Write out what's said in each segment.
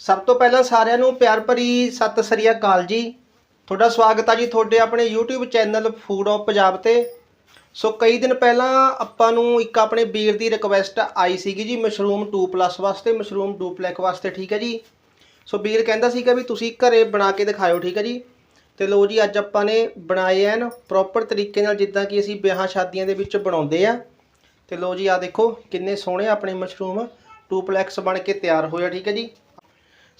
ਸਭ ਤੋਂ ਪਹਿਲਾਂ ਸਾਰਿਆਂ ਨੂੰ ਪਿਆਰ ਭਰੀ ਸਤਿ ਸ੍ਰੀ ਅਕਾਲ ਜੀ। ਤੁਹਾਡਾ ਸਵਾਗਤ ਹੈ ਜੀ ਤੁਹਾਡੇ ਆਪਣੇ YouTube channel Food of Punjab ਤੇ। ਸੋ ਕਈ ਦਿਨ ਪਹਿਲਾਂ ਆਪਾਂ ਨੂੰ ਇੱਕ ਆਪਣੇ ਵੀਰ ਦੀ ਰਿਕੁਐਸਟ ਆਈ ਸੀਗੀ ਜੀ ਮਸ਼ਰੂਮ 2 ਪਲੱਸ ਵਾਸਤੇ ਮਸ਼ਰੂਮ ਡੁਪਲੈਕ ਵਾਸਤੇ, ਠੀਕ ਹੈ ਜੀ? ਸੋ ਵੀਰ ਕਹਿੰਦਾ ਸੀਗਾ ਵੀ ਤੁਸੀਂ ਘਰੇ ਬਣਾ ਕੇ ਦਿਖਾਇਓ, ਠੀਕ ਹੈ ਜੀ? ਤੇ ਲੋ ਜੀ, ਅੱਜ ਆਪਾਂ ਨੇ ਬਣਾਏ ਐਨ ਪ੍ਰੋਪਰ ਤਰੀਕੇ ਨਾਲ ਜਿੱਦਾਂ ਕਿ ਅਸੀਂ ਵਿਆਹਾਂ ਸ਼ਾਦੀਆਂ ਦੇ ਵਿੱਚ ਬਣਾਉਂਦੇ ਆ। ਤੇ ਲੋ ਜੀ ਆ ਦੇਖੋ ਕਿੰਨੇ ਸੋਹਣੇ ਆਪਣੇ ਮਸ਼ਰੂਮ ਡੁਪਲੈਕਸ ਬਣ ਕੇ ਤਿਆਰ ਹੋਇਆ ਠੀਕ ਹੈ ਜੀ?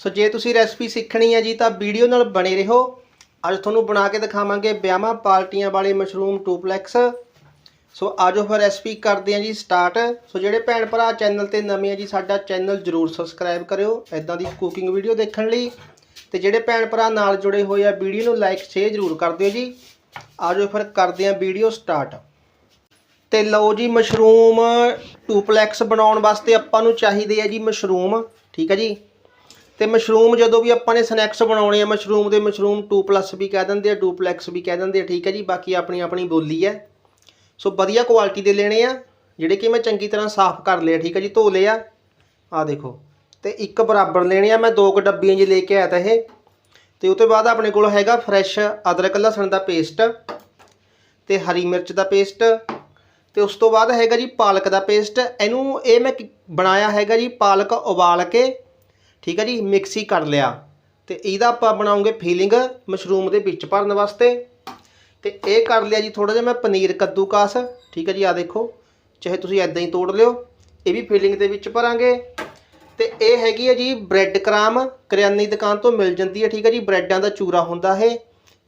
ਸੋ ਜੇ ਤੁਸੀਂ ਰੈਸਪੀ ਸਿੱਖਣੀ ਹੈ ਜੀ, ਤਾਂ ਵੀਡੀਓ ਨਾਲ ਬਣੇ ਰਹੋ। ਅੱਜ ਤੁਹਾਨੂੰ ਬਣਾ ਕੇ ਦਿਖਾਵਾਂਗੇ ਵਿਆਹਾਂ ਪਾਰਟੀਆਂ ਵਾਲੇ ਮਸ਼ਰੂਮ ਡੁਪਲੈਕਸ। ਸੋ ਆਜੋ ਫਿਰ ਰੈਸਪੀ ਕਰਦੇ ਹਾਂ ਜੀ ਸਟਾਰਟ ਸੋ ਜਿਹੜੇ ਭੈਣ ਭਰਾ ਚੈਨਲ ਤੇ ਨਵੇਂ ਆ ਜੀ, ਸਾਡਾ ਚੈਨਲ ਜਰੂਰ ਸਬਸਕ੍ਰਾਈਬ ਕਰਿਓ ਐਦਾਂ ਦੀ ਕੁਕਿੰਗ ਵੀਡੀਓ ਦੇਖਣ ਲਈ। ਤੇ ਜਿਹੜੇ ਭੈਣ ਭਰਾ ਨਾਲ ਜੁੜੇ ਹੋਏ ਆ, ਵੀਡੀਓ ਨੂੰ ਲਾਈਕ ਸ਼ੇਅਰ ਜਰੂਰ ਕਰ ਦਿਓ ਜੀ। ਆਜੋ ਫਿਰ ਕਰਦੇ ਹਾਂ ਵੀਡੀਓ ਸਟਾਰਟ ਤੇ ਲਓ ਜੀ, ਮਸ਼ਰੂਮ ਡੁਪਲੈਕਸ ਬਣਾਉਣ ਵਾਸਤੇ ਆਪਾਂ ਨੂੰ ਚਾਹੀਦੇ ਆ ਜੀ ਮਸ਼ਰੂਮ, ਠੀਕ ਹੈ ਜੀ? ਤੇ ਮਸ਼ਰੂਮ ਜਦੋਂ ਵੀ ਆਪਾਂ ਨੇ ਸਨੈਕਸ ਬਣਾਉਣੇ ਆ, ਮਸ਼ਰੂਮ ਦੇ ਮਸ਼ਰੂਮ 2 ਪਲੱਸ ਵੀ ਕਹਿ ਦਿੰਦੇ ਆ ਡੁਪਲੈਕਸ ਵੀ ਕਹਿ ਦਿੰਦੇ ਆ, ਠੀਕ ਹੈ ਜੀ, ਬਾਕੀ ਆਪਣੀ ਆਪਣੀ ਬੋਲੀ ਹੈ। ਸੋ ਵਧੀਆ ਕੁਆਲਿਟੀ ਦੇ ਲੈਣੇ ਆ, ਜਿਹੜੇ ਕਿ ਮੈਂ ਚੰਗੀ ਤਰ੍ਹਾਂ ਸਾਫ਼ ਕਰ ਲਿਆ, ਠੀਕ ਹੈ ਜੀ, ਧੋ ਲਿਆ। ਆ ਦੇਖੋ, ਤੇ ਇੱਕ ਬਰਾਬਰ ਲੈਣੇ ਆ, ਮੈਂ ਦੋ ਕੁ ਡੱਬੀਆਂ ਜੀ ਲੈ ਕੇ ਆਇਆ ਤਾਂ ਇਹ। ਤੇ ਉਹ ਤੋਂ ਬਾਅਦ ਆਪਣੇ ਕੋਲ ਹੈਗਾ ਫਰੈਸ਼ ਅਦਰਕ ਲਸਣ ਦਾ ਪੇਸਟ ਤੇ ਹਰੀ ਮਿਰਚ ਦਾ ਪੇਸਟ ਤੇ ਉਸ ਤੋਂ ਬਾਅਦ ਹੈਗਾ ਜੀ ਪਾਲਕ ਦਾ ਪੇਸਟ ਇਹਨੂੰ ਇਹ ਮੈਂ ਬਣਾਇਆ ਹੈਗਾ ਜੀ ਪਾਲਕ ਉਬਾਲ ਕੇ ਠੀਕ ਹੈ ਜੀ ਮਿਕਸੀ ਕਰ ਲਿਆ। ਤੇ ਇਹਦਾ ਆਪਾਂ ਬਣਾਉਂਗੇ ਫੀਲਿੰਗ ਮਸ਼ਰੂਮ ਦੇ ਵਿੱਚ ਭਰਨ ਵਾਸਤੇ। ਤੇ ਇਹ ਕਰ ਲਿਆ ਜੀ ਥੋੜਾ ਜਿਹਾ ਮੈਂ ਪਨੀਰ ਕੱਦੂਕਾਸ। ਠੀਕ ਹੈ ਜੀ ਆ ਦੇਖੋ, ਚਾਹੇ ਤੁਸੀਂ ਐਦਾਂ ਹੀ ਤੋੜ ਲਿਓ, ਇਹ ਵੀ ਫੀਲਿੰਗ ਦੇ ਵਿੱਚ ਭਰਾਂਗੇ। ਤੇ ਇਹ ਹੈਗੀ ਹੈ ਜੀ ਬ੍ਰੈਡ ਕਰਾਮ, ਕਰਿਆਨੇ ਦੁਕਾਨ ਤੋਂ ਮਿਲ ਜਾਂਦੀ ਹੈ, ਠੀਕ ਹੈ ਜੀ ਬ੍ਰੈਡਾਂ ਦਾ ਚੂਰਾ ਹੁੰਦਾ ਇਹ।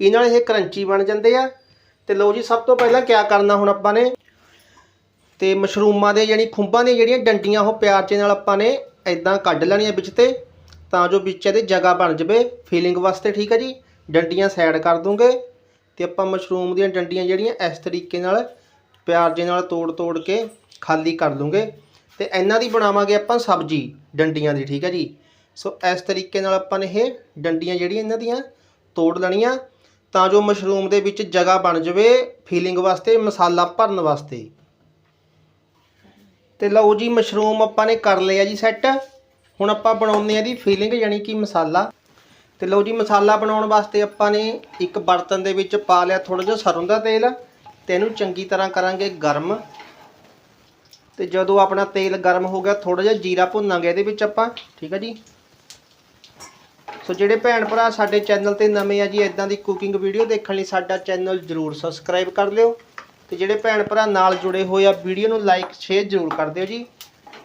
ਇਹ ਨਾਲ ਇਹ ਕਰੰਚੀ ਬਣ ਜਾਂਦੇ ਆ। ਤੇ ਲਓ ਜੀ, ਸਭ ਤੋਂ ਪਹਿਲਾਂ ਕੀ ਕਰਨਾ ਹੁਣ ਆਪਾਂ ਨੇ? ਤੇ ਮਸ਼ਰੂਮਾਂ ਦੇ ਯਾਨੀ ਖੁੰਬਾਂ ਦੀਆਂ ਜਿਹੜੀਆਂ ਡੰਡੀਆਂ ਉਹ ਪਿਆਰ 'ਚ ਨਾਲ ਆਪਾਂ ਨੇ ਐਦਾਂ ਕੱਢ ਲੈਣੀਆਂ ਵਿੱਚ ਤੇ, ਤਾਂ ਜੋ ਵਿੱਚ ਇਹਦੇ ਜਗ੍ਹਾ ਬਣ ਜਵੇ। ਫੀਲਿੰਗ ਵਾਸਤੇ ਠੀਕ ਹੈ ਜੀ। ਡੰਡੀਆਂ ਸਾਈਡ ਕਰ ਦੂੰਗੇ। ਤੇ ਆਪਾਂ ਮਸ਼ਰੂਮ ਦੀਆਂ ਡੰਡੀਆਂ ਜਿਹੜੀਆਂ ਇਸ ਤਰੀਕੇ ਨਾਲ, ਪਿਆਰ ਦੇ ਨਾਲ ਤੋੜ ਤੋੜ ਕੇ ਖਾਲੀ ਕਰ ਦੂੰਗੇ। ਤੇ ਇਹਨਾਂ ਦੀ ਬਣਾਵਾਂਗੇ ਆਪਾਂ ਸਬਜ਼ੀ, ਡੰਡੀਆਂ ਦੀ, ਠੀਕ ਹੈ ਜੀ। ਸੋ ਇਸ ਤਰੀਕੇ ਨਾਲ ਆਪਾਂ ਨੇ ਇਹ ਡੰਡੀਆਂ ਜਿਹੜੀਆਂ ਇਹਨਾਂ ਦੀਆਂ ਤੋੜ ਲੈਣੀਆਂ। ਤਾਂ ਜੋ ਮਸ਼ਰੂਮ ਦੇ ਵਿੱਚ ਜਗ੍ਹਾ ਬਣ ਜਵੇ ਫੀਲਿੰਗ ਵਾਸਤੇ, ਮਸਾਲਾ ਭਰਨ ਵਾਸਤੇ। ਤੇ ਲਓ ਜੀ, ਮਸ਼ਰੂਮ ਆਪਾਂ ਨੇ ਕਰ ਲਿਆ ਜੀ ਸੈੱਟ ਹੁਣ ਆਪਾਂ ਬਣਾਉਂਦੇ ਆ ਦੀ ਫੀਲਿੰਗ ਯਾਨੀ ਕਿ ਮਸਾਲਾ। ਤੇ ਲਓ ਜੀ, ਮਸਾਲਾ ਬਣਾਉਣ ਵਾਸਤੇ ਆਪਾਂ ਨੇ ਇੱਕ ਬਰਤਨ ਦੇ ਵਿੱਚ ਪਾ ਲਿਆ ਥੋੜਾ ਜਿਹਾ ਸਰੋਂ ਦਾ ਤੇਲ। ਤੇ ਇਹਨੂੰ ਚੰਗੀ ਤਰ੍ਹਾਂ ਕਰਾਂਗੇ ਗਰਮ। ਤੇ ਜਦੋਂ ਆਪਣਾ ਤੇਲ ਗਰਮ ਹੋ ਗਿਆ ਥੋੜਾ ਜਿਹਾ ਜੀਰਾ ਭੁੰਨਾਂਗੇ ਇਹਦੇ ਵਿੱਚ ਆਪਾਂ, ਠੀਕ ਹੈ ਜੀ? ਸੋ ਜਿਹੜੇ ਭੈਣ ਭਰਾ ਸਾਡੇ ਚੈਨਲ ਤੇ ਨਵੇਂ ਆ ਜੀ ਇਦਾਂ ਦੀ ਕੁਕਿੰਗ ਵੀਡੀਓ ਦੇਖਣ ਲਈ ਸਾਡਾ ਚੈਨਲ ਜਰੂਰ ਸਬਸਕ੍ਰਾਈਬ ਕਰ ਲਿਓ। ਤੇ ਜਿਹੜੇ ਭੈਣ ਭਰਾ ਨਾਲ ਜੁੜੇ ਹੋਏ ਆ, ਵੀਡੀਓ ਨੂੰ ਲਾਈਕ ਸ਼ੇਅਰ ਜਰੂਰ ਕਰ ਦਿਓ ਜੀ।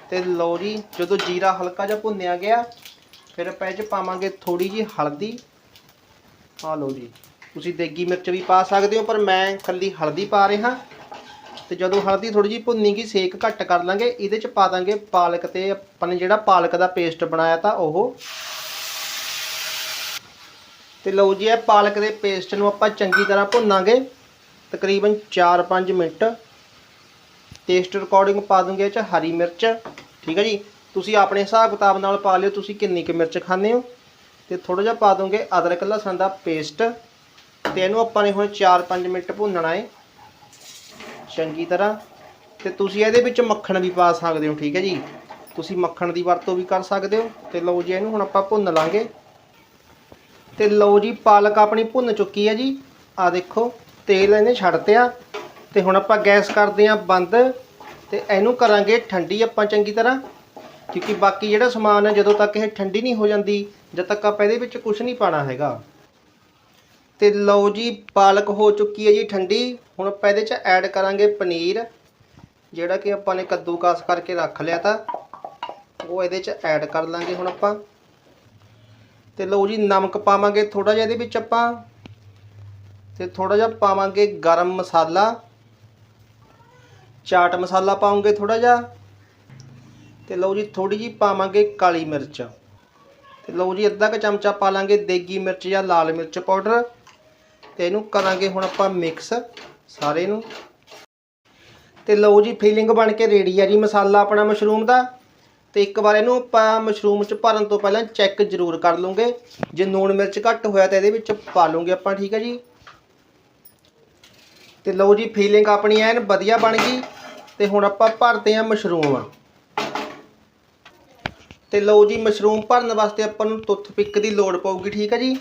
ਤੇ ਲਓ ਜੀ, ਜਦੋਂ ਜੀਰਾ ਹਲਕਾ ਜਿਹਾ ਭੁੰਨਿਆ ਗਿਆ, ਫਿਰ ਆਪਾਂ ਇਹ 'ਚ ਪਾਵਾਂਗੇ ਥੋੜੀ ਜੀ ਹਲਦੀ। ਆ ਲਓ ਜੀ, ਤੁਸੀਂ ਦੇਗੀ ਮਿਰਚ ਵੀ ਪਾ ਸਕਦੇ ਹੋ, ਪਰ ਮੈਂ ਕੱਲੀ ਹਲਦੀ ਪਾ ਰਿਹਾ। ਤੇ ਜਦੋਂ ਹਲਦੀ ਥੋੜੀ ਜੀ ਭੁੰਨੀ ਗਈ ਸੇਕ ਘੱਟ ਕਰ ਲਾਂਗੇ। ਇਹਦੇ 'ਚ ਪਾ ਦਾਂਗੇ ਪਾਲਕ ਤੇ ਆਪਾਂ ਨੇ ਜਿਹੜਾ ਪਾਲਕ ਦਾ ਪੇਸਟ ਬਣਾਇਆ ਤਾਂ ਉਹ। ਤੇ ਲਓ ਜੀ, ਇਹ ਪਾਲਕ ਦੇ ਪੇਸਟ ਨੂੰ ਆਪਾਂ ਚੰਗੀ ਤਰ੍ਹਾਂ ਭੁੰਨਾਂਗੇ। ਤਕਰੀਬਨ 4-5 ਮਿੰਟ। ਟੇਸਟ ਰਿਕਾਰਡਿੰਗ ਪਾ ਦੂੰਗੇ ਚ ਹਰੀ ਮਿਰਚ। ਠੀਕ ਹੈ ਜੀ? ਤੁਸੀਂ ਆਪਣੇ ਹਿਸਾਬ ਕਿਤਾਬ ਨਾਲ ਪਾ ਲਿਓ, ਤੁਸੀਂ ਕਿੰਨੀ ਕੁ ਮਿਰਚ ਖਾਂਦੇ ਹੋ। ਤੇ ਥੋੜਾ ਜਿਹਾ ਪਾ ਦੂੰਗੇ ਅਦਰਕ ਲਸਣ ਦਾ ਪੇਸਟ ਤੇ ਇਹਨੂੰ ਆਪਾਂ ਨੇ ਹੁਣ 4-5 ਮਿੰਟ ਭੁੰਨਣਾ ਹੈ ਚੰਗੀ ਤਰ੍ਹਾਂ। ਤੇ ਤੁਸੀਂ ਇਹਦੇ ਵਿੱਚ ਮੱਖਣ ਵੀ ਪਾ ਸਕਦੇ ਹੋ, ਠੀਕ ਹੈ ਜੀ? ਤੁਸੀਂ ਮੱਖਣ ਦੀ ਵਰਤੋਂ ਵੀ ਕਰ ਸਕਦੇ ਹੋ। ਤੇ ਲਓ ਜੀ, ਇਹਨੂੰ ਹੁਣ ਆਪਾਂ ਭੁੰਨ ਲਾਂਗੇ। ਤੇ ਲਓ ਜੀ, ਪਾਲਕ ਆਪਣੀ ਭੁੰਨ ਚੁੱਕੀ ਹੈ ਜੀ। ਆ ਦੇਖੋ। ਤੇਲ ਇਹਨੇ ਛੱਡ ਛੱਡਤਿਆ ਤੇ ਹੁਣ ਆਪਾਂ ਗੈਸ ਕਰਦੇ ਆਂ ਬੰਦ, ਤੇ ਇਹਨੂੰ ਕਰਾਂਗੇ ਠੰਡੀ ਆਪਾਂ ਚੰਗੀ ਤਰ੍ਹਾਂ, ਕਿਉਂਕਿ ਬਾਕੀ ਜਿਹੜਾ ਸਮਾਨ ਹੈ ਜਦੋਂ ਤੱਕ ਇਹ ਠੰਡੀ ਨਹੀਂ ਹੋ ਜਾਂਦੀ, ਜਦ ਤੱਕ ਆਪਾਂ ਇਹਦੇ ਵਿੱਚ ਕੁਝ ਨਹੀਂ ਪਾਣਾ ਹੈਗਾ। ਤੇ ਲਓ ਜੀ, ਪਾਲਕ ਹੋ ਚੁੱਕੀ ਹੈ ਜੀ ਠੰਡੀ, ਹੁਣ ਆਪਾਂ ਇਹਦੇ 'ਚ ਐਡ ਕਰਾਂਗੇ ਪਨੀਰ, ਜਿਹੜਾ ਕਿ ਆਪਾਂ ਨੇ ਕੱਦੂਕਾਸ ਕਰਕੇ ਰੱਖ ਲਿਆ ਤਾਂ, ਉਹ ਇਹਦੇ 'ਚ ਐਡ ਕਰ ਲਾਂਗੇ ਹੁਣ ਆਪਾਂ। ਤੇ ਲਓ ਜੀ, ਨਮਕ ਪਾਵਾਂਗੇ ਥੋੜਾ ਜਿਹਾ ਇਹਦੇ ਵਿੱਚ ਆਪਾਂ। ਤੇ ਥੋੜਾ ਜਿਹਾ ਪਾਵਾਂਗੇ ਗਰਮ ਮਸਾਲਾ। ਚਾਟ ਮਸਾਲਾ ਪਾਉਂਗੇ ਥੋੜਾ ਜਿਹਾ। ਤੇ ਲਓ ਜੀ ਥੋੜੀ ਜੀ ਪਾਵਾਂਗੇ ਕਾਲੀ ਮਿਰਚ। ਤੇ ਲਓ ਜੀ, ਅੱਧਾ ਕੁ ਚਮਚਾ ਪਾ ਲਾਂਗੇ ਦੇਗੀ ਮਿਰਚ ਜਾਂ ਲਾਲ ਮਿਰਚ ਪਾਊਡਰ। ਤੇ ਇਹਨੂੰ ਕਰਾਂਗੇ ਹੁਣ ਆਪਾਂ ਮਿਕਸ ਸਾਰੇ ਨੂੰ। ਤੇ ਲਓ ਜੀ ਫੀਲਿੰਗ ਬਣ ਕੇ ਰੈਡੀ ਆ ਜੀ ਮਸਾਲਾ ਆਪਣਾ ਮਸ਼ਰੂਮ ਦਾ। ਤੇ ਇੱਕ ਵਾਰ ਇਹਨੂੰ ਆਪਾਂ ਮਸ਼ਰੂਮ ਚ ਭਰਨ ਤੋਂ ਪਹਿਲਾਂ ਚੈੱਕ ਜ਼ਰੂਰ ਕਰ ਲਵਾਂਗੇ। ਜੇ ਨੂਣ ਮਿਰਚ ਘੱਟ ਹੋਇਆ ਤਾਂ ਇਹਦੇ ਵਿੱਚ ਪਾ ਲਵਾਂਗੇ ਆਪਾਂ, ਠੀਕ ਹੈ ਜੀ। ਤੇ ਲਓ ਜੀ ਫੀਲਿੰਗ ਆਪਣੀ ਐਨ ਵਧੀਆ ਬਣ ਗਈ ਤੇ ਹੁਣ ਆਪਾਂ ਭਰਦੇ ਆ ਮਸ਼ਰੂਮ ਤੇ ਲਓ ਜੀ ਮਸ਼ਰੂਮ ਭਰਨ ਵਾਸਤੇ ਆਪਾਂ ਨੂੰ ਟੁੱਥ ਪਿਕ ਦੀ ਲੋੜ ਪਊਗੀ, ਠੀਕ ਹੈ ਜੀ?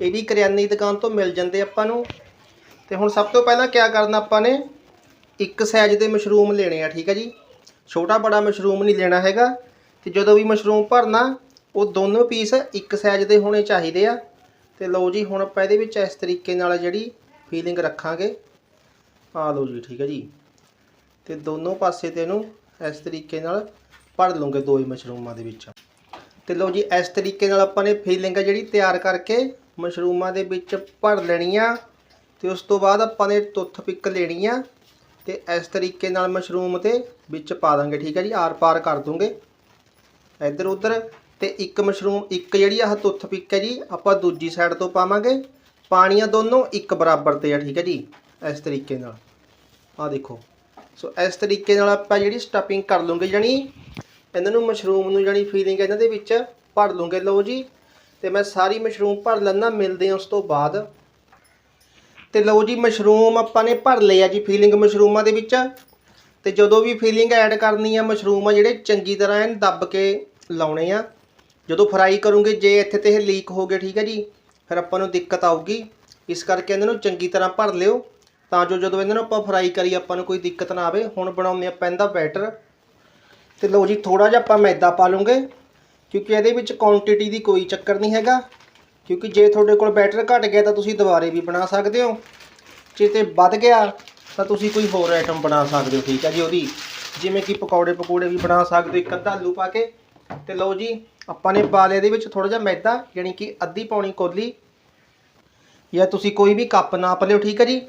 ਇਹ ਵੀ ਕਰਿਆਨੇ ਦੀ ਦੁਕਾਨ ਤੋਂ ਮਿਲ ਜਾਂਦੇ ਆਪਾਂ ਨੂੰ। ਤੇ ਹੁਣ ਸਭ ਤੋਂ ਪਹਿਲਾਂ ਕੀ ਕਰਨਾ ਆਪਾਂ ਨੇ? ਇੱਕ ਸਾਈਜ਼ ਦੇ ਮਸ਼ਰੂਮ ਲੈਣੇ ਆ, ਠੀਕ ਹੈ ਜੀ? ਛੋਟਾ ਬੜਾ ਮਸ਼ਰੂਮ ਨਹੀਂ ਲੈਣਾ ਹੈਗਾ। ਤੇ ਜਦੋਂ ਵੀ ਮਸ਼ਰੂਮ ਭਰਨਾ, ਉਹ ਦੋਨੋਂ ਪੀਸ ਇੱਕ ਸਾਈਜ਼ ਦੇ ਹੋਣੇ ਚਾਹੀਦੇ ਆ। ਤੇ ਲਓ ਜੀ ਹੁਣ ਆਪਾਂ ਇਹਦੇ ਵਿੱਚ ਇਸ ਤਰੀਕੇ ਨਾਲ ਜਿਹੜੀ ਫੀਲਿੰਗ ਰੱਖਾਂਗੇ। ਆ ਲਓ ਜੀ, ਠੀਕ ਹੈ ਜੀ। ਤੇ ਦੋਨੋਂ ਪਾਸੇ ਤੇ ਇਹਨੂੰ ਇਸ ਤਰੀਕੇ ਨਾਲ ਭਰ ਲਵਾਂਗੇ ਦੋ ਹੀ ਮਸ਼ਰੂਮਾਂ ਦੇ ਵਿੱਚ। ਤੇ ਲਓ ਜੀ, ਇਸ ਤਰੀਕੇ ਨਾਲ ਆਪਾਂ ਨੇ ਫੀਲਿੰਗ ਆ ਜਿਹੜੀ ਤਿਆਰ ਕਰਕੇ ਮਸ਼ਰੂਮਾਂ ਦੇ ਵਿੱਚ ਭਰ ਲੈਣੀ ਆ। ਤੇ ਉਸ ਤੋਂ ਬਾਅਦ ਆਪਾਂ ਨੇ ਤੁੱਥ ਪਿੱਕ ਲੈਣੀ ਆ। ਤੇ ਇਸ ਤਰੀਕੇ ਨਾਲ ਮਸ਼ਰੂਮ ਤੇ ਵਿੱਚ ਪਾ ਦਾਂਗੇ, ਠੀਕ ਹੈ ਜੀ, ਆਰ ਪਾਰ ਕਰ ਦੂੰਗੇ। ਇੱਧਰ ਉੱਧਰ ਤੇ ਇੱਕ ਮਸ਼ਰੂਮ, ਇੱਕ ਜਿਹੜੀ ਆਹ ਤੁੱਥ ਪਿੱਕ ਹੈ ਜੀ, ਆਪਾਂ ਦੂਜੀ ਸਾਈਡ ਤੋਂ ਪਾਵਾਂਗੇ। ਪਾਣੀਆਂ ਦੋਨੋਂ ਇੱਕ ਬਰਾਬਰ ਤੇ ਆ, ਠੀਕ ਹੈ ਜੀ, ਇਸ ਤਰੀਕੇ ਨਾਲ। ਆਹ ਦੇਖੋ। ਸੋ ਇਸ ਤਰੀਕੇ ਨਾਲ ਆਪਾਂ ਜਿਹੜੀ ਸਟਫਿੰਗ ਕਰ ਲਵਾਂਗੇ ਜਾਨੀ ਇਹਨਾਂ ਨੂੰ ਮਸ਼ਰੂਮ ਨੂੰ ਜਾਨੀ ਫੀਲਿੰਗ ਇਹਨਾਂ ਦੇ ਵਿੱਚ ਭਰ ਲਵਾਂਗੇ ਲਓ ਜੀ, ਤੇ ਮੈਂ ਸਾਰੀ ਮਸ਼ਰੂਮ ਭਰ ਲੈਣਾ ਮਿਲਦੇ ਹਾਂ ਉਸ ਤੋਂ ਬਾਅਦ। ਤੇ ਲਓ ਜੀ ਮਸ਼ਰੂਮ ਆਪਾਂ ਨੇ ਭਰ ਲਏ ਆ ਜੀ ਫੀਲਿੰਗ ਮਸ਼ਰੂਮਾਂ ਦੇ ਵਿੱਚ। ਤੇ ਜਦੋਂ ਵੀ ਫੀਲਿੰਗ ਐਡ ਕਰਨੀ ਆ ਮਸ਼ਰੂਮ ਆ ਜਿਹੜੇ ਚੰਗੀ ਤਰ੍ਹਾਂ ਐਨ ਦੱਬ ਕੇ ਲਾਉਣੇ ਆ। ਜਦੋਂ ਫਰਾਈ ਕਰੋਗੇ, ਜੇ ਇੱਥੇ ਤੇ ਇਹ ਲੀਕ ਹੋ ਗਏ, ਠੀਕ ਹੈ ਜੀ ਫਿਰ ਆਪਾਂ ਨੂੰ ਦਿੱਕਤ ਆਊਗੀ। ਇਸ ਕਰਕੇ ਇਹਨਾਂ ਨੂੰ ਚੰਗੀ ਤਰ੍ਹਾਂ ਭਰ ਲਿਓ। ਤਾਂ ਜੋ ਜਦੋਂ ਇਹਨਾਂ ਨੂੰ ਆਪਾਂ ਫਰਾਈ ਕਰੀ ਆਪਾਂ ਨੂੰ ਕੋਈ ਦਿੱਕਤ ਨਾ ਆਵੇ, ਹੁਣ ਬਣਾਉਂਦੇ ਆਪਾਂ ਇਹਦਾ ਬੈਟਰ। ਤੇ ਲਓ ਜੀ ਥੋੜਾ ਜਿਹਾ ਆਪਾਂ ਮੈਦਾ ਪਾ ਲਵਾਂਗੇ, ਕਿਉਂਕਿ ਇਹਦੇ ਵਿੱਚ ਕੁਆਂਟੀਟੀ ਦੀ ਕੋਈ ਚੱਕਰ ਨਹੀਂ ਹੈਗਾ। ਕਿਉਂਕਿ ਜੇ ਤੁਹਾਡੇ ਕੋਲ ਬੈਟਰ ਘਟ ਗਿਆ ਤਾਂ ਤੁਸੀਂ ਦੁਬਾਰੇ ਵੀ ਬਣਾ ਸਕਦੇ ਹੋ। ਜੇ ਤੇ ਵੱਧ ਗਿਆ ਤਾਂ ਤੁਸੀਂ ਕੋਈ ਹੋਰ ਆਈਟਮ ਬਣਾ ਸਕਦੇ ਹੋ, ਠੀਕ ਹੈ ਜੀ, ਉਹਦੀ। ਜਿਵੇਂ ਕਿ ਪਕੌੜੇ ਪਕੌੜੇ ਵੀ ਬਣਾ ਸਕਦੇ ਹੋ, ਇੱਕ ਅੱਧਾ ਆਲੂ ਪਾ ਕੇ। ਤੇ ਲਓ ਜੀ, ਆਪਾਂ ਨੇ ਪਾ ਲਿਆ ਇਹਦੇ ਵਿੱਚ ਥੋੜਾ ਜਿਹਾ ਮੈਦਾ ਯਾਨੀ ਕਿ ਅੱਧੀ ਪੌਣੀ ਕੋਲੀ। ਜਾਂ ਤੁਸੀਂ ਕੋਈ ਵੀ ਕੱਪ ਨਾਪ ਲਿਓ, ਠੀਕ ਹੈ ਜੀ?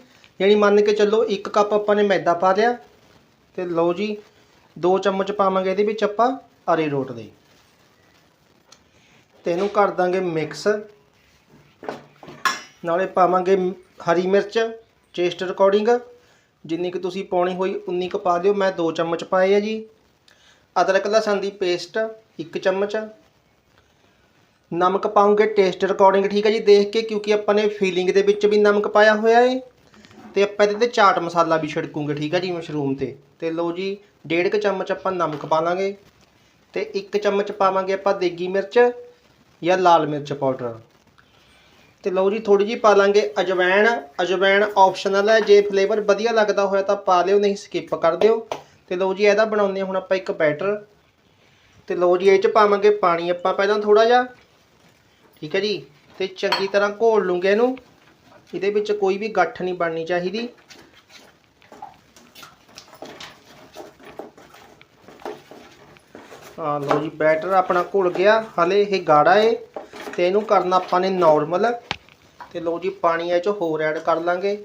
ਯਾਨੀ ਮੰਨ ਕੇ ਚੱਲੋ ਇੱਕ ਕੱਪ ਆਪਾਂ ਨੇ ਮੈਦਾ ਪਾ ਲਿਆ। ਤੇ ਲਓ ਜੀ, ਦੋ ਚਮਚ ਪਾਵਾਂਗੇ ਇਹਦੇ ਵਿੱਚ ਆਪਾਂ ਅਰੇ ਰੋਟ ਦੇ। ਤੇ ਇਹਨੂੰ ਕਰ ਦਾਂਗੇ ਮਿਕਸ। ਨਾਲੇ ਪਾਵਾਂਗੇ ਹਰੀ ਮਿਰਚ ਟੇਸਟ ਅਕੋਰਡਿੰਗ ਜਿੰਨੀ ਕਿ ਤੁਸੀਂ ਪਾਉਣੀ ਹੋਈ, ਉਨੀ ਕੁ ਪਾ ਦਿਓ ਮੈਂ ਦੋ ਚਮਚ ਪਾਏ ਆ ਜੀ। ਅਦਰਕ, ਲਸਣ ਦੀ ਪੇਸਟ 1 ਚਮਚ। ਨਮਕ ਪਾਉਂਗੇ ਟੇਸਟ ਅਕੋਰਡਿੰਗ ਠੀਕ ਹੈ ਜੀ, ਦੇਖ ਕੇ, ਕਿਉਂਕਿ ਆਪਾਂ ਨੇ ਫੀਲਿੰਗ ਦੇ ਵਿੱਚ ਵੀ ਨਮਕ ਪਾਇਆ ਹੋਇਆ ਏ। ਤੇ ਆਪਾਂ ਇਹਦੇ ਤੇ ਚਾਟ ਮਸਾਲਾ ਵੀ ਛਿੜਕੂਗੇ, ਠੀਕ ਹੈ ਜੀ ਮਸ਼ਰੂਮ ਤੇ। ਤੇ ਲਓ ਜੀ, ਡੇਢ ਕੁ ਚਮਚ ਆਪਾਂ ਨਮਕ ਪਾ ਲਾਂਗੇ। ਤੇ 1 ਚਮਚ ਪਾਵਾਂਗੇ ਆਪਾਂ ਦੇਗੀ ਮਿਰਚ ਜਾਂ ਲਾਲ ਮਿਰਚ ਪਾਊਡਰ। ਤੇ ਲਓ ਜੀ ਥੋੜੀ ਜੀ ਪਾ ਲਾਂਗੇ ਅਜਵਾਇਣ ਅਜਵਾਇਣ ਆਪਸ਼ਨਲ ਹੈ, ਜੇ ਫਲੇਵਰ ਵਧੀਆ ਲੱਗਦਾ ਹੋਇਆ ਤਾਂ ਪਾ ਲਿਓ, ਨਹੀਂ ਸਕਿਪ ਕਰ ਦਿਓ। ਤੇ ਲਓ ਜੀ, ਇਹਦਾ ਬਣਾਉਂਦੇ ਹਾਂ ਹੁਣ ਆਪਾਂ ਇੱਕ ਬੈਟਰ ਤੇ ਲਓ ਜੀ, ਇਹ ਚ ਪਾਵਾਂਗੇ ਪਾਣੀ ਆਪਾਂ ਪਹਿਲਾਂ ਥੋੜਾ ਜਿਹਾ। ਠੀਕ ਹੈ ਜੀ, ਤੇ ਚੰਗੀ ਤਰ੍ਹਾਂ ਘੋਲ ਲੂੰਗੇ ਇਹਨੂੰ। ਇਹਦੇ ਵਿੱਚ ਕੋਈ ਵੀ ਗੱਠ ਨਹੀਂ ਬਣਨੀ ਚਾਹੀਦੀ। ਆ ਲਓ ਜੀ, ਬੈਟਰ ਆਪਣਾ ਘੁਲ ਗਿਆ। ਹਲੇ ਇਹ ਗਾੜਾ ਏ, ਤੇ ਇਹਨੂੰ ਕਰਨਾ ਆਪਾਂ ਨੇ ਨਾਰਮਲ ਤੇ ਲਓ ਜੀ, ਪਾਣੀ ਇਹ ਚ ਹੋਰ ਐਡ ਕਰ ਲਾਂਗੇ।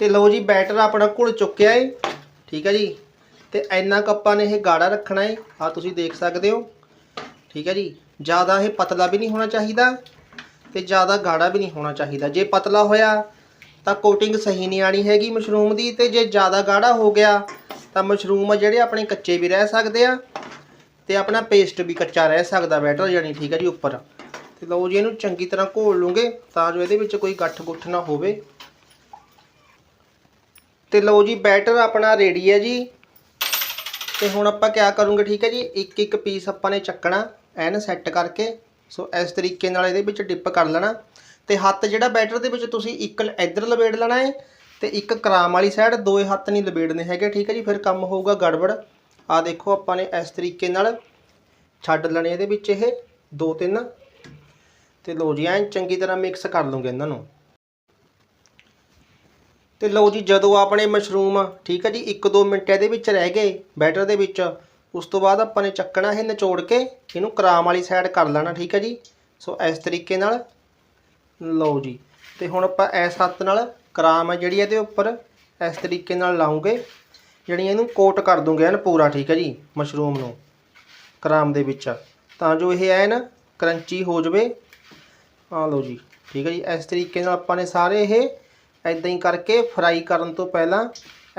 ਤੇ ਲਓ ਜੀ, ਬੈਟਰ ਆਪਣਾ ਘੁਲ ਚੁੱਕਿਆ ਏ। ਠੀਕ ਹੈ ਜੀ ਤੇ ਇੰਨਾ ਕੁ ਆਪਾਂ ਨੇ ਇਹ ਗਾੜਾ ਰੱਖਣਾ ਹੈ ਆ ਤੁਸੀਂ ਦੇਖ ਸਕਦੇ ਹੋ। ਠੀਕ ਹੈ ਜੀ, ਜ਼ਿਆਦਾ ਇਹ ਪਤਲਾ ਵੀ ਨਹੀਂ ਹੋਣਾ ਚਾਹੀਦਾ ਤੇ ਜ਼ਿਆਦਾ ਗਾੜਾ ਵੀ ਨਹੀਂ ਹੋਣਾ ਚਾਹੀਦਾ। ਜੇ ਪਤਲਾ ਹੋਇਆ ਤਾਂ ਕੋਟਿੰਗ ਸਹੀ ਨਹੀਂ ਆਣੀ ਹੈਗੀ ਮਸ਼ਰੂਮ ਦੀ ਤੇ ਜੇ ਜ਼ਿਆਦਾ ਗਾੜਾ ਹੋ ਗਿਆ ਤਾਂ ਮਸ਼ਰੂਮ ਆ ਜਿਹੜੇ ਆਪਣੇ ਕੱਚੇ ਵੀ ਰਹਿ ਸਕਦੇ ਆ ਤੇ ਆਪਣਾ ਪੇਸਟ ਵੀ ਕੱਚਾ ਰਹਿ ਸਕਦਾ ਬੈਟਰ ਜਾਨੀ ਠੀਕ ਹੈ ਜੀ, ਉੱਪਰ। ਤੇ ਲਓ ਜੀ, ਇਹਨੂੰ ਚੰਗੀ ਤਰ੍ਹਾਂ ਘੋਲ ਲੂੰਗੇ ਤਾਂ ਜੋ ਇਹਦੇ ਵਿੱਚ ਕੋਈ ਗੱਠ ਗੁੱਠ ਨਾ ਹੋਵੇ। ਤੇ ਲਓ ਜੀ ਬੈਟਰ ਆਪਣਾ ਰੈਡੀ ਹੈ ਜੀ। ਤੇ ਹੁਣ ਆਪਾਂ ਕਿਆ ਕਰੂੰਗੇ, ਠੀਕ ਹੈ ਜੀ? ਇੱਕ ਇੱਕ ਪੀਸ ਆਪਾਂ ਨੇ ਚੱਕਣਾ, ਐਨ ਸੈੱਟ ਕਰਕੇ। ਸੋ ਇਸ ਤਰੀਕੇ ਨਾਲ ਇਹਦੇ ਵਿੱਚ ਡਿਪ ਕਰ ਲੈਣਾ। ਤੇ ਹੱਥ ਜਿਹੜਾ ਬੈਟਰ ਦੇ ਵਿੱਚ ਤੁਸੀਂ ਇੱਕ ਇੱਧਰ ਲਪੇਟ ਲੈਣਾ ਹੈ ਤੇ ਇੱਕ ਕਰਾਮ ਵਾਲੀ ਸਾਈਡ ਦੋਏ ਹੱਥ ਨਹੀਂ ਲਪੇਟਨੇ ਹੈਗੇ, ਠੀਕ ਹੈ ਜੀ? ਫਿਰ ਕੰਮ ਹੋਊਗਾ ਗੜਬੜ। ਆ ਦੇਖੋ ਆਪਾਂ ਨੇ ਇਸ ਤਰੀਕੇ ਨਾਲ ਛੱਡ ਲੈਣੇ ਇਹਦੇ ਵਿੱਚ ਇਹ ਦੋ ਤਿੰਨ। ਤੇ ਲੋ ਜੀ ਐਂ ਚੰਗੀ ਤਰ੍ਹਾਂ ਮਿਕਸ ਕਰ ਲੂੰਗੇ ਇਹਨਾਂ ਨੂੰ। ਤੇ ਲਓ ਜੀ, ਜਦੋਂ ਆਪਣੇ ਮਸ਼ਰੂਮ, ਠੀਕ ਹੈ ਜੀ 1-2 ਮਿੰਟ ਇਹਦੇ ਵਿੱਚ ਰਹਿ ਗਏ, ਬੈਟਰ ਦੇ ਵਿੱਚ, ਉਸ ਤੋਂ ਬਾਅਦ ਆਪਾਂ ਨੇ ਚੱਕਣਾ ਇਹ ਨਿਚੋੜ ਕੇ, ਇਹਨੂੰ ਕਰਾਮ ਵਾਲੀ ਸਾਈਡ ਕਰ ਲੈਣਾ, ਠੀਕ ਹੈ ਜੀ। ਸੋ ਇਸ ਤਰੀਕੇ ਨਾਲ, ਲਓ ਜੀ। ਤੇ ਹੁਣ ਆਪਾਂ ਇਸ ਹੱਥ ਨਾਲ ਕਰਾਮ ਹੈ ਜਿਹੜੀ ਇਹਦੇ ਉੱਪਰ, ਇਸ ਤਰੀਕੇ ਨਾਲ ਲਾਉਂਗੇ, ਜਿਹੜੀ ਇਹਨੂੰ ਕੋਟ ਕਰ ਦੂੰਗੇ ਐਨ ਪੂਰਾ, ਠੀਕ ਹੈ ਜੀ, ਮਸ਼ਰੂਮ ਨੂੰ, ਕਰਾਮ ਦੇ ਵਿੱਚ। ਤਾਂ ਜੋ ਇਹ ਐਨ ਕਰੰਚੀ ਹੋ ਜਾਵੇ। ਆ ਲਓ ਜੀ, ਠੀਕ ਹੈ ਜੀ, ਇਸ ਤਰੀਕੇ ਨਾਲ ਆਪਾਂ ਨੇ ਸਾਰੇ ਇਹ ਐਦਾਂ ਹੀ ਕਰਕੇ ਫਰਾਈ ਕਰਨ ਤੋਂ ਪਹਿਲਾਂ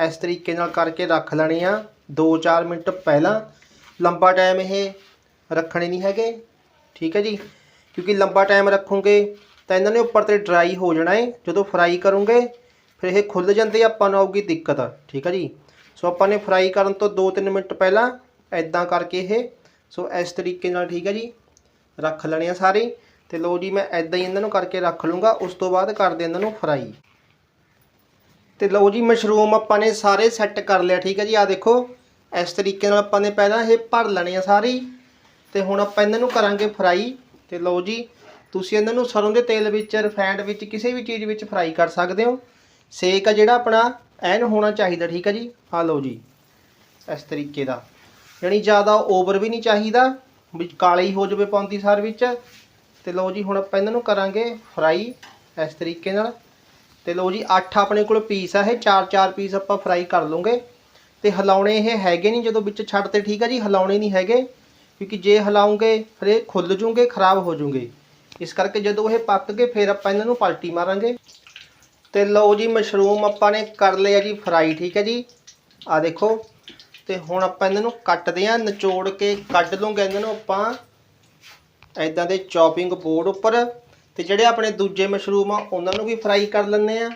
ਇਸ ਤਰੀਕੇ ਨਾਲ ਕਰਕੇ ਰੱਖ ਲੈਣੇ ਆ। 2-4 ਮਿੰਟ ਪਹਿਲਾਂ। ਲੰਬਾ ਟਾਈਮ ਇਹ ਰੱਖਣੇ ਨਹੀਂ ਹੈਗੇ। ਠੀਕ ਹੈ ਜੀ? ਕਿਉਂਕਿ ਲੰਬਾ ਟਾਈਮ ਰੱਖੋਗੇ ਤਾਂ ਇਹਨਾਂ ਨੇ ਉੱਪਰ ਤੇ ਡਰਾਈ ਹੋ ਜਾਣਾ ਹੈ ਜਦੋਂ ਫਰਾਈ ਕਰੋਗੇ, ਫਿਰ ਇਹ ਖੁੱਲ ਜਾਂਦੇ ਆਪਾਂ ਨੂੰ ਆਊਗੀ ਦਿੱਕਤ। ਠੀਕ ਹੈ ਜੀ? ਸੋ ਆਪਾਂ ਨੇ ਫਰਾਈ ਕਰਨ ਤੋਂ 2-3 ਮਿੰਟ ਪਹਿਲਾਂ ਐਦਾਂ ਕਰਕੇ ਇਹ। ਸੋ ਇਸ ਤਰੀਕੇ ਨਾਲ ਠੀਕ ਹੈ ਜੀ? ਰੱਖ ਲੈਣੇ ਆ ਸਾਰੇ। ਤੇ ਲਓ ਜੀ, ਮੈਂ ਐਦਾਂ ਹੀ ਇਹਨਾਂ ਨੂੰ ਕਰਕੇ ਰੱਖ ਲੂੰਗਾ ਉਸ ਤੋਂ ਬਾਅਦ ਕਰਦੇ ਇਹਨਾਂ ਨੂੰ ਫਰਾਈ ਤੇ ਲਓ ਜੀ ਮਸ਼ਰੂਮ ਆਪਾਂ ਨੇ ਸਾਰੇ ਸੈੱਟ ਕਰ ਲਿਆ, ਠੀਕ ਹੈ ਜੀ। ਆ ਦੇਖੋ, ਇਸ ਤਰੀਕੇ ਨਾਲ ਆਪਾਂ ਨੇ ਪਹਿਲਾਂ ਇਹ ਭਰ ਲੈਣੇ ਆ ਸਾਰੇ ਹੀ। ਤੇ ਹੁਣ ਆਪਾਂ ਇਹਨਾਂ ਨੂੰ ਕਰਾਂਗੇ ਫਰਾਈ ਤੇ ਲਓ ਜੀ, ਤੁਸੀਂ ਇਹਨਾਂ ਨੂੰ ਸਰੋਂ ਦੇ ਤੇਲ ਵਿੱਚ ਰਿਫਾਈਨਡ ਵਿੱਚ, ਕਿਸੇ ਵੀ ਚੀਜ਼ ਵਿੱਚ ਫਰਾਈ ਕਰ ਸਕਦੇ ਹੋ। ਸੇਕ ਆ ਜਿਹੜਾ ਆਪਣਾ, ਐਨ ਹੋਣਾ ਚਾਹੀਦਾ, ਠੀਕ ਹੈ ਜੀ। ਆ ਲਓ ਜੀ, ਇਸ ਤਰੀਕੇ ਦਾ। ਯਾਨੀ ਜ਼ਿਆਦਾ ਓਵਰ ਵੀ ਨਹੀਂ ਚਾਹੀਦਾ, ਵੀ ਕਾਲੇ ਹੀ ਹੋ ਜਾਵੇ ਪੌਂਤੀ ਸਾਰ ਵਿੱਚ। ਤੇ ਲਓ ਜੀ, ਹੁਣ ਆਪਾਂ ਇਹਨਾਂ ਨੂੰ ਕਰਾਂਗੇ ਫਰਾਈ ਇਸ ਤਰੀਕੇ ਨਾਲ। ਤੇ ਲਓ ਜੀ 8 ਆਪਣੇ ਕੋਲ ਪੀਸ ਆ, ਇਹ 4-4 ਪੀਸ ਆਪਾਂ ਫਰਾਈ ਕਰ ਲਵਾਂਗੇ। ਤੇ ਹਿਲਾਉਣੇ ਇਹ ਹੈਗੇ ਨਹੀਂ, ਜਦੋਂ ਵਿੱਚ ਛੱਡ ਤੇ ਠੀਕ ਹੈ ਜੀ, ਹਿਲਾਉਣੇ ਨਹੀਂ ਹੈਗੇ, ਕਿਉਂਕਿ ਜੇ ਹਿਲਾਉਂਗੇ, ਫਿਰ ਇਹ ਖੁੱਲ ਜੂਗੇ, ਖਰਾਬ ਹੋ ਜੂਗੇ। ਇਸ ਕਰਕੇ ਜਦੋਂ ਇਹ ਪੱਕ ਗਏ, ਫਿਰ ਆਪਾਂ ਇਹਨਾਂ ਨੂੰ ਪਲਟੀ ਮਾਰਾਂਗੇ। ਤੇ ਲਓ ਜੀ ਮਸ਼ਰੂਮ ਆਪਾਂ ਨੇ ਕਰ ਲਿਆ ਜੀ ਫਰਾਈ ਠੀਕ ਹੈ ਜੀ। ਆ ਦੇਖੋ, ਤੇ ਹੁਣ ਆਪਾਂ ਇਹਨਾਂ ਨੂੰ ਕੱਟਦੇ ਆਂ, ਨਿਚੋੜ ਕੇ ਕੱਢ ਲਵਾਂਗੇ ਇਹਨਾਂ ਨੂੰ ਆਪਾਂ। ਐਦਾਂ ਦੇ ਚੌਪਿੰਗ ਬੋਰਡ ਉੱਪਰ। ਤੇ ਜਿਹੜੇ ਆਪਣੇ ਦੂਜੇ ਮਸ਼ਰੂਮ ਆ, ਉਹਨਾਂ ਨੂੰ ਵੀ ਫਰਾਈ ਕਰ ਲੈਂਦੇ ਆ।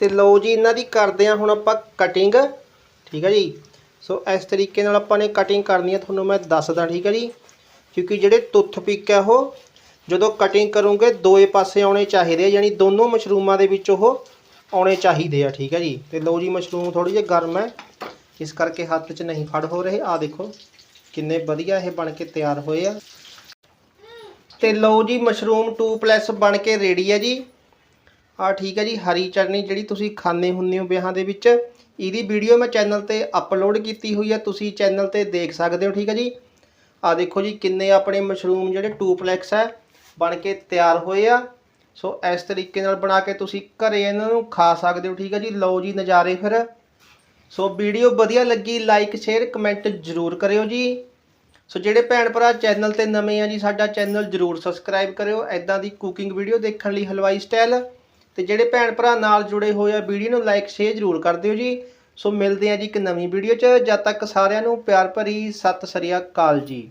ਤੇ ਲਓ ਜੀ, ਇਹਨਾਂ ਦੀ ਕਰਦੇ ਆ ਹੁਣ ਆਪਾਂ ਕਟਿੰਗ ਠੀਕ ਹੈ ਜੀ? ਸੋ ਇਸ ਤਰੀਕੇ ਨਾਲ ਆਪਾਂ ਨੇ ਕਟਿੰਗ ਕਰਨੀ ਆ, ਤੁਹਾਨੂੰ ਮੈਂ ਦੱਸਦਾ, ਠੀਕ ਹੈ ਜੀ? ਕਿਉਂਕਿ ਜਿਹੜੇ ਟੁੱਥ ਪਿਕ ਹੈ ਉਹ, ਜਦੋਂ ਕਟਿੰਗ ਕਰੋਗੇ, ਦੋਏ ਪਾਸੇ ਆਉਣੇ ਚਾਹੀਦੇ ਆ, ਯਾਨੀ ਦੋਨੋਂ ਮਸ਼ਰੂਮਾਂ ਦੇ ਵਿੱਚ ਉਹ ਆਉਣੇ ਚਾਹੀਦੇ ਆ, ਠੀਕ ਹੈ ਜੀ? ਤੇ ਲਓ ਜੀ, ਮਸ਼ਰੂਮ ਥੋੜੀ ਜਿਹੀ ਗਰਮ ਹੈ। ਇਸ ਕਰਕੇ ਹੱਥ 'ਚ ਨਹੀਂ ਫੜ ਹੋ ਰਹੇ। ਆ ਦੇਖੋ, ਕਿੰਨੇ ਵਧੀਆ ਇਹ ਬਣ ਕੇ ਤਿਆਰ ਹੋਏ ਆ। ਤੇ ਲਓ ਜੀ ਮਸ਼ਰੂਮ 2 ਪਲੱਸ ਬਣ ਕੇ ਰੈਡੀ ਹੈ ਜੀ। ਆ ਠੀਕ ਹੈ ਜੀ, ਹਰੀ ਚਟਨੀ ਜਿਹੜੀ ਤੁਸੀਂ ਖਾਣੇ ਹੁੰਦੇ ਹੋ ਵਿਆਹਾਂ ਦੇ ਵਿੱਚ। ਇਹਦੀ ਵੀਡੀਓ ਮੈਂ ਚੈਨਲ ਤੇ ਅਪਲੋਡ ਕੀਤੀ ਹੋਈ ਹੈ, ਤੁਸੀਂ ਚੈਨਲ ਤੇ ਦੇਖ ਸਕਦੇ ਹੋ, ਠੀਕ ਹੈ ਜੀ। ਆ ਦੇਖੋ ਜੀ, ਕਿੰਨੇ ਆਪਣੇ ਮਸ਼ਰੂਮ ਜਿਹੜੇ 2 ਪਲੈਕਸ ਹੈ, ਬਣ ਕੇ ਤਿਆਰ ਹੋਏ ਆ। ਸੋ ਇਸ ਤਰੀਕੇ ਨਾਲ ਬਣਾ ਕੇ ਤੁਸੀਂ ਘਰੇ ਇਹਨਾਂ ਨੂੰ ਖਾ ਸਕਦੇ ਹੋ, ਠੀਕ ਹੈ ਜੀ। ਲਓ ਜੀ ਨਜ਼ਾਰੇ ਫਿਰ। ਸੋ ਵੀਡੀਓ ਵਧੀਆ ਲੱਗੀ ਲਾਈਕ ਸ਼ੇਅਰ ਕਮੈਂਟ ਜ਼ਰੂਰ ਕਰਿਓ ਜੀ। ਸੋ ਜਿਹੜੇ ਭੈਣ ਭਰਾ ਚੈਨਲ ਤੇ ਨਵੇਂ ਆ ਜੀ, ਸਾਡਾ ਚੈਨਲ ਜ਼ਰੂਰ ਸਬਸਕ੍ਰਾਈਬ ਕਰਿਓ। ਐਦਾਂ ਦੀ ਕੁਕਿੰਗ ਵੀਡੀਓ ਦੇਖਣ ਲਈ ਹਲਵਾਈ ਸਟਾਈਲ ਤੇ ਜਿਹੜੇ ਭੈਣ ਭਰਾ ਨਾਲ ਜੁੜੇ ਹੋਏ ਆ, ਵੀਡੀਓ ਨੂੰ ਲਾਈਕ ਸ਼ੇਅਰ ਜ਼ਰੂਰ ਕਰ ਦਿਓ ਜੀ। ਸੋ ਮਿਲਦੇ ਆ ਜੀ ਇੱਕ ਨਵੀਂ ਵੀਡੀਓ 'ਚ। ਜਦ ਤੱਕ ਸਾਰਿਆਂ ਨੂੰ ਪਿਆਰ ਭਰੀ ਸਤਿ ਸ੍ਰੀ ਅਕਾਲ ਜੀ।